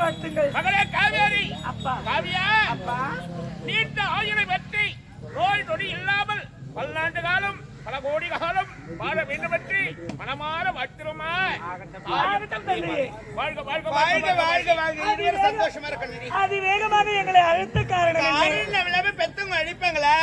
வாழ்த்துங்கள். மகளே காவேரி அப்பா. காவியா நீண்ட ஆயுளை வெற்றி நோய் நொடி இல்லாமல் பல்லாண்டு காலம் பல கோடி காலம் வாழ வேண்டும் என்று மனமாற தம்பி. வாழ்க வாழ்க வாழ்க வாழ்க சந்தோஷமா இருக்கணும் அது வேகமாக எங்களை அழுத்த காரணம் பெத்தவங்க அழிப்பாங்களா.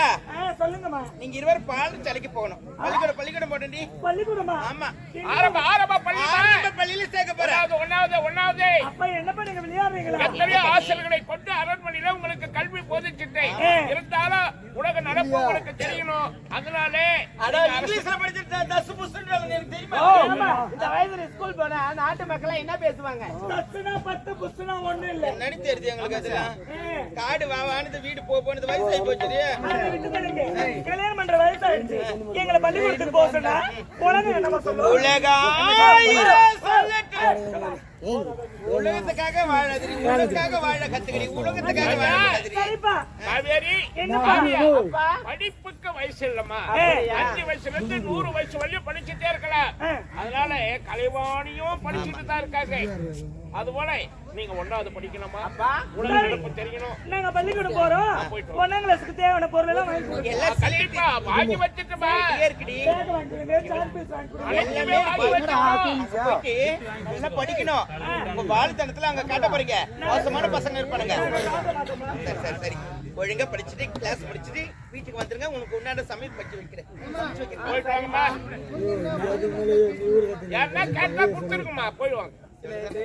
சொல்லுங்கம்மா. நீங்க இருவரும் பாலும் தலைக்கு போகணும். பள்ளிக்கூடம் பள்ளிக்கூடம் போட்டண்டி. பள்ளிக்கூடமா? ஆமா. ஆரம்ப ஆரம்ப பள்ளி ஆரம்ப பள்ளியில சேர்க்க போறேன் ஒன்னாவது ஒன்னாவது அப்பா என்ன பண்ணுங்க விளையாடுறீங்களா? எத்தனையோ ஆசிரியர்களை கொண்டு அரண்மனையில உங்களுக்கு கல்வி போதிச்சுட்டேன். இருந்தாலும் உலக நடப்பு உங்களுக்கு தெரியணும். அதனாலே அட இங்கிலீஷ்ல படிச்சிட்டு தசு புசுன்னு எனக்கு தெரியுமா. இந்த வயசுல ஸ்கூல் போனா நாட்டு மக்கள் என்ன பேசுவாங்க? பத்துனா பத்து புஸ்துனா ஒண்ணு இல்ல. என்னன்னு தெரியுது எங்களுக்கு அதெல்லாம்? காடு வா வானது வீடு போ போனது வயசாகி போச்சு அதை விட்டு தள்ளுங்க. கல்யாணம் பண்ற வயசு ஆயிடுச்சு எங்களை பள்ளிக்கூடத்துக்கு போக சொன்னா உலகம் என்னமா சொல்லுவோம். சொல்லட்டும். உலகத்துக்காக வாழாதிரி உலகத்துக்காக வாழ கத்துக்கிறீ உலகத்துக்காக வாழ படிப்புக்கு வயசு இல்லம்மா. அஞ்சு வயசுல இருந்து நூறு வயசு வரையும் படிச்சுட்டே இருக்கலாம். அதனால கலைவாணியும் படிச்சுட்டு தான் இருக்காங்க. அதுபோல நீங்க ஒன்னாவது படிக்கணுமா உலக நடப்பு தெரியணும். நாங்க பள்ளிக்கூடம் போறோம்? ஒன்னாம் கிளாஸுக்கு தேவையான பொருள் எல்லாம் வாங்கி கொடுங்க. எல்லாம் கண்டிப்பா வாங்கி வச்சுட்டுமா? இருக்குடி. எல்லாமே வாங்கி போயிட்டு நல்லா படிக்கணும். உங்க வாழ்த்தனத்துல அங்க காட்ட போறீங்க. மோசமான பசங்க இருப்பானுங்க. சரி சரி சரி. ஒழுங்கா படிச்சுட்டு கிளாஸ் முடிச்சுட்டு வீட்டுக்கு வந்துருங்க. உங்களுக்கு உன்னாட சமையல் படிச்சு வைக்கிறேன். போயிட்டு வாங்கம்மா. கேட்டா கொடுத்துருக்குமா போயிடுவாங்க சொல்லிட்டு,